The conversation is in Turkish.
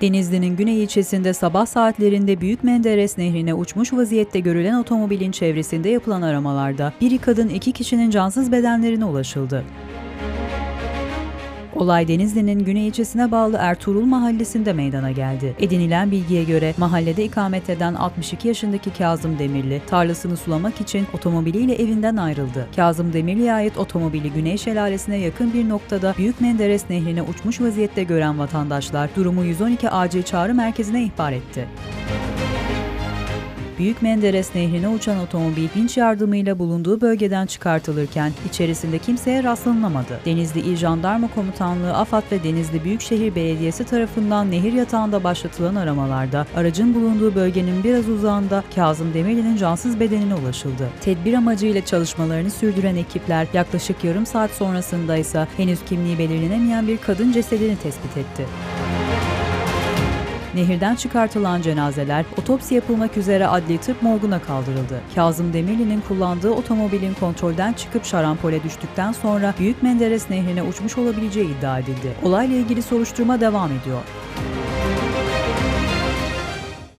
Denizli'nin güney ilçesinde sabah saatlerinde Büyük Menderes Nehri'ne uçmuş vaziyette görülen otomobilin çevresinde yapılan aramalarda biri kadın iki kişinin cansız bedenlerine ulaşıldı. Olay Denizli'nin güney ilçesine bağlı Ertuğrul mahallesinde meydana geldi. Edinilen bilgiye göre mahallede ikamet eden 62 yaşındaki Kazım Demirli tarlasını sulamak için otomobiliyle evinden ayrıldı. Kazım Demirli'ye ait otomobili Güney Şelalesi'ne yakın bir noktada Büyük Menderes Nehri'ne uçmuş vaziyette gören vatandaşlar durumu 112 acil çağrı merkezine ihbar etti. Büyük Menderes Nehri'ne uçan otomobil vinç yardımıyla bulunduğu bölgeden çıkartılırken içerisinde kimseye rastlanılamadı. Denizli İl Jandarma Komutanlığı, AFAD ve Denizli Büyükşehir Belediyesi tarafından nehir yatağında başlatılan aramalarda aracın bulunduğu bölgenin biraz uzağında Kazım Demirli'nin cansız bedenine ulaşıldı. Tedbir amacıyla çalışmalarını sürdüren ekipler yaklaşık yarım saat sonrasında ise henüz kimliği belirlenemeyen bir kadın cesedini tespit etti. Nehirden çıkartılan cenazeler otopsi yapılmak üzere adli tıp morguna kaldırıldı. Kazım Demirli'nin kullandığı otomobilin kontrolden çıkıp şarampole düştükten sonra Büyük Menderes Nehri'ne uçmuş olabileceği iddia edildi. Olayla ilgili soruşturma devam ediyor.